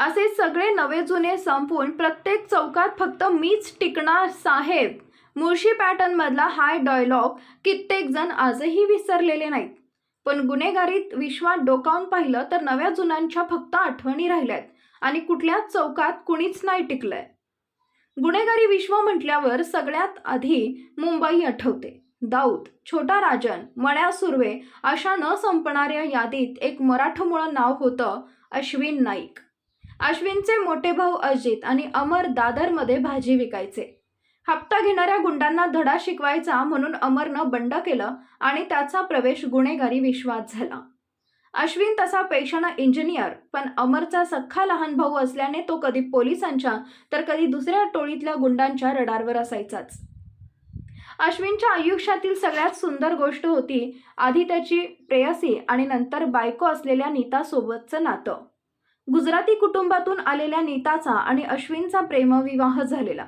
असे सगळे नवे जुने संपून प्रत्येक चौकात फक्त मीच टिकणार साहेब. मुळशी पॅटर्नमधला हाय डायलॉग कित्येक जण आजही विसरलेले नाहीत. पण गुन्हेगारीत विश्वात डोकावून पाहिलं तर नव्या जुन्यांच्या फक्त आठवणी राहिल्यात आणि कुठल्याच चौकात कुणीच नाही टिकलंय. गुन्हेगारी विश्व म्हटल्यावर सगळ्यात आधी मुंबई आठवते. दाऊद छोटा राजन मण्या सुर्वे अशा न संपणाऱ्या यादीत एक मराठमोळं नाव होतं अश्विन नाईक. अश्विनचे मोठे भाऊ अजित आणि अमर दादरमध्ये भाजी विकायचे. हप्ता घेणाऱ्या गुंडांना धडा शिकवायचा म्हणून अमरनं बंड केलं आणि त्याचा प्रवेश गुन्हेगारी विश्वास झाला. अश्विन तसा पेशानं इंजिनियर पण अमरचा सख्खा लहान भाऊ असल्याने तो कधी पोलिसांच्या तर कधी दुसऱ्या टोळीतल्या गुंडांच्या रडारवर असायचाच. अश्विनच्या आयुष्यातील सगळ्यात सुंदर गोष्ट होती आधी त्याची प्रेयसी आणि नंतर बायको असलेल्या नीतासोबतचं नातं. गुजराती कुटुंबातून आलेल्या नीताचा आणि अश्विनचा प्रेमविवाह झालेला.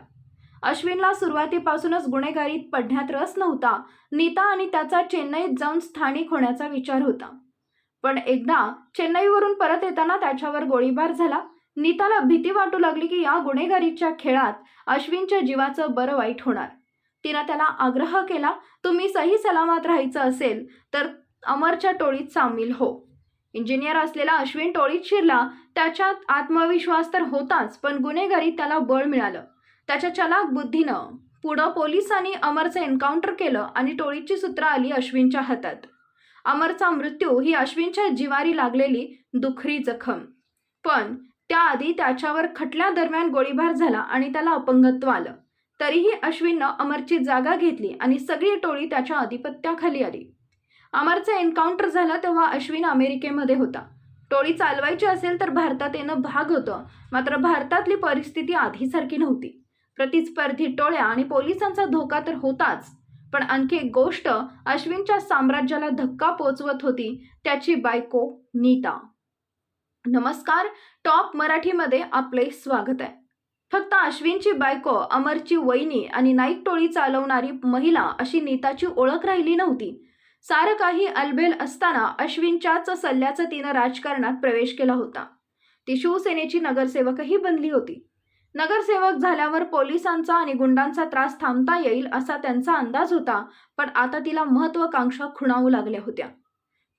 अश्विनला सुरुवातीपासूनच गुन्हेगारीत पडण्यात रस नव्हता. नीता आणि त्याचा चेन्नईत जाऊन स्थानिक होण्याचा विचार होता. पण एकदा चेन्नईवरून परत येताना त्याच्यावर गोळीबार झाला. नीताला भीती वाटू लागली की या गुन्हेगारीच्या खेळात अश्विनच्या जीवाचं बरं वाईट होणार. तिनं त्याला आग्रह केला तुम्ही सही सलामत राहायचं असेल तर अमरच्या टोळीत सामील हो. इंजिनियर असलेला अश्विन टोळीत शिरला त्याच्यात आत्मविश्वास तर होताच पण गुन्हेगारी त्याला बळ मिळालं. त्याच्या चलाक बुद्धीनं पुढं पोलिसांनी अमरचं एन्काउंटर केलं आणि टोळीची सूत्र आली अश्विनच्या हातात. अमरचा मृत्यू ही अश्विनच्या जिवारी लागलेली दुखरी जखम. पण त्याआधी त्याच्यावर खटल्या दरम्यान गोळीबार झाला आणि त्याला अपंगत्व आलं. तरीही अश्विननं अमरची जागा घेतली आणि सगळी टोळी त्याच्या आधिपत्याखाली आली. अमरचं एन्काउंटर झालं तेव्हा अश्विन अमेरिकेमध्ये होता. टोळी चालवायची असेल तर भारतात येणं भाग होतं मात्र भारतातली परिस्थिती आधीसारखी नव्हती. प्रतिस्पर्धी टोळ्या आणि पोलिसांचा धोका तर होताच पण आणखी एक गोष्ट अश्विनच्या साम्राज्याला धक्का पोचवत होती त्याची बायको नीता. नमस्कार टॉप मराठीमध्ये आपले स्वागत आहे. फक्त अश्विनची बायको अमरची वहिनी आणि नाईक टोळी चालवणारी महिला अशी नीताची ओळख राहिली नव्हती. सारं काही अलबेल असताना अश्विनच्याच सल्ल्याचं तिनं राजकारणात प्रवेश केला होता. ती शिवसेनेची नगरसेवकही बनली होती. नगरसेवक झाल्यावर पोलिसांचा आणि गुंडांचा त्रास थांबता येईल असा त्यांचा अंदाज होता पण आता तिला महत्वाकांक्षा खुणावू लागल्या होत्या.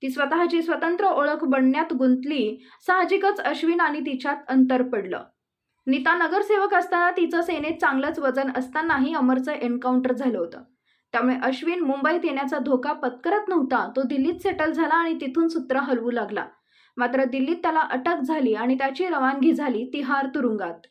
ती स्वतःची स्वतंत्र ओळख बनण्यात गुंतली साहजिकच अश्विन आणि तिच्यात अंतर पडलं. नीता नगरसेवक असताना तिचं सेनेत चांगलंच वजन असतानाही अमरचं एन्काउंटर झालं होतं. त्यामुळे अश्विन मुंबईत येण्याचा धोका पत्करत नव्हता. तो दिल्लीत सेटल झाला आणि तिथून सूत्र हलवू लागला. मात्र दिल्लीत त्याला अटक झाली आणि त्याची रवानगी झाली तिहार तुरुंगात.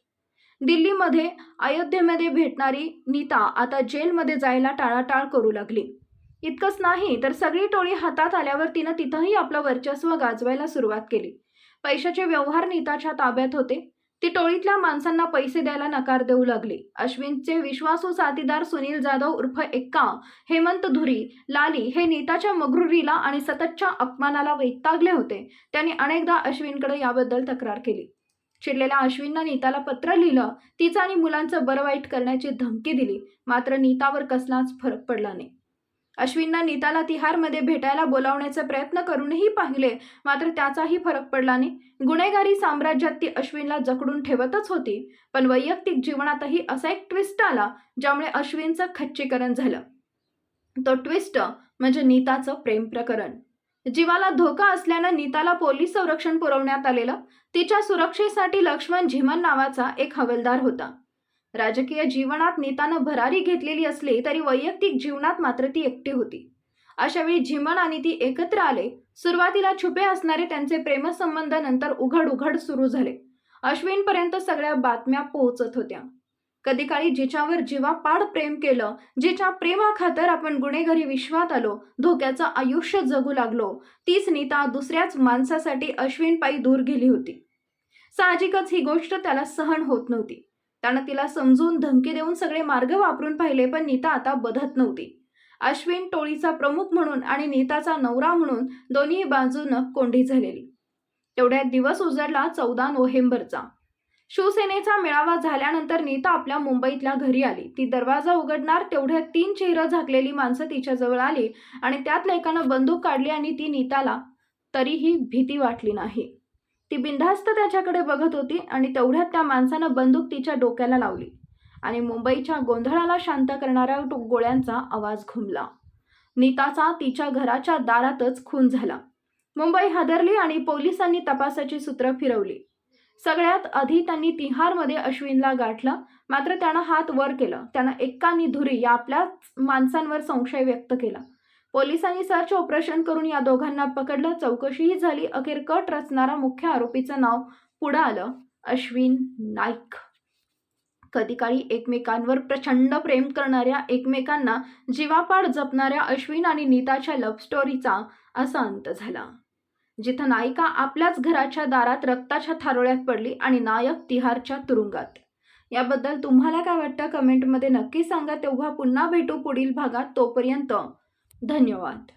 दिल्लीमध्ये अयोध्येमध्ये भेटणारी नीता आता जेलमध्ये जायला टाळाटाळ करू लागली. इतकंच नाही तर सगळी टोळी हातात आल्यावर तिनं तिथंही आपलं वर्चस्व गाजवायला सुरुवात केली. पैशाचे व्यवहार नीताच्या ताब्यात होते. ती टोळीतल्या माणसांना पैसे द्यायला नकार देऊ लागली. अश्विनचे विश्वासू साथीदार सुनील जाधव उर्फ एक्का हेमंत धुरी लाली हे नीताच्या मगरुरीला आणि सततच्या अपमानाला वैतागले होते. त्यांनी अनेकदा अश्विनकडे याबद्दल तक्रार केली. चिडलेल्या अश्विननं नीताला पत्र लिहिलं. तिचं आणि मुलांचं बरं वाईट करण्याची धमकी दिली. मात्र नीतावर कसलाच फरक पडला नाही. अश्विनना नीताला तिहारमध्ये भेटायला बोलावण्याचे प्रयत्न करूनही पाहिले मात्र त्याचाही फरक पडला नाही. गुन्हेगारी साम्राज्यात ती अश्विनला जकडून ठेवतच होती पण वैयक्तिक जीवनातही असा एक ट्विस्ट आला ज्यामुळे अश्विनचं खच्चीकरण झालं. तो ट्विस्ट म्हणजे नीताचं प्रेम प्रकरण. जीवाला धोका असल्यानं नीताला पोलीस संरक्षण पुरवण्यात आलेलं. तिच्या सुरक्षेसाठी लक्ष्मण झिमन नावाचा एक हवलदार होता. राजकीय जीवनात नेतानं भरारी घेतलेली असली तरी वैयक्तिक जीवनात मात्र ती एकटी होती. अशावेळी झिमन आणि ती एकत्र आले सुरुवातीला छुपे असणारे त्यांचे प्रेमसंबंध नंतर उघड उघड सुरू झाले. अश्विनपर्यंत सगळ्या बातम्या पोहोचत होत्या. कधी काळी जिच्यावर जीवापाड प्रेम केलं जिच्या प्रेमाखातर आपण गुन्हेगारी विश्वात आलो धोक्याचं आयुष्य जगू लागलो तीच नीता दुसऱ्याच माणसासाठी अश्विन पायी दूर गेली होती. साहजिकच ही गोष्ट त्याला सहन होत नव्हती. त्यानं तिला समजून धमकी देऊन सगळे मार्ग वापरून पाहिले पण नीता आता बधत नव्हती. अश्विन टोळीचा प्रमुख म्हणून आणि नीताचा नवरा म्हणून दोन्ही बाजूनं कोंडी झालेली. तेवढ्यात दिवस उजडला चौदा नोव्हेंबरचा. शिवसेनेचा मेळावा झाल्यानंतर नीता आपल्या मुंबईतल्या घरी आली. ती दरवाजा उघडणार तेवढ्यात तीन चेहरं झाकलेली माणसं तिच्याजवळ आली आणि त्यातल्या एकानं बंदूक काढली आणि ती नीताला तरीही भीती वाटली नाही. ती बिनधास्त त्याच्याकडे बघत होती आणि तेवढ्यात त्या माणसानं बंदूक तिच्या डोक्याला लावली आणि मुंबईच्या गोंधळाला शांत करणाऱ्या गोळ्यांचा आवाज घुमला. नीताचा तिच्या घराच्या दारातच खून झाला. मुंबई हादरली आणि पोलिसांनी तपासाची सूत्र फिरवली. सगळ्यात आधी त्यांनी तिहारमध्ये अश्विनला गाठलं मात्र त्यानं हात वर केलं. त्यानं एक्कानी धुरी या आपल्याच माणसांवर संशय व्यक्त केला. पोलिसांनी सर्च ऑपरेशन करून या दोघांना पकडलं. चौकशीही झाली. अखेर कट रचणारा मुख्य आरोपीचं नाव पुढं आलं. अश्विन नाईक. कधी काळी एकमेकांवर प्रचंड प्रेम करणाऱ्या एकमेकांना जीवापाड जपणाऱ्या अश्विन आणि नीताच्या लव्ह स्टोरीचा असा अंत झाला. जिथं नायिका आपल्याच घराच्या दारात रक्ताच्या थारोळ्यात पडली आणि नायक तिहारच्या तुरुंगात. याबद्दल तुम्हाला काय वाटतं? कमेंटमध्ये नक्की सांगा. तेव्हा पुन्हा भेटू पुढील भागात. तोपर्यंत धन्यवाद.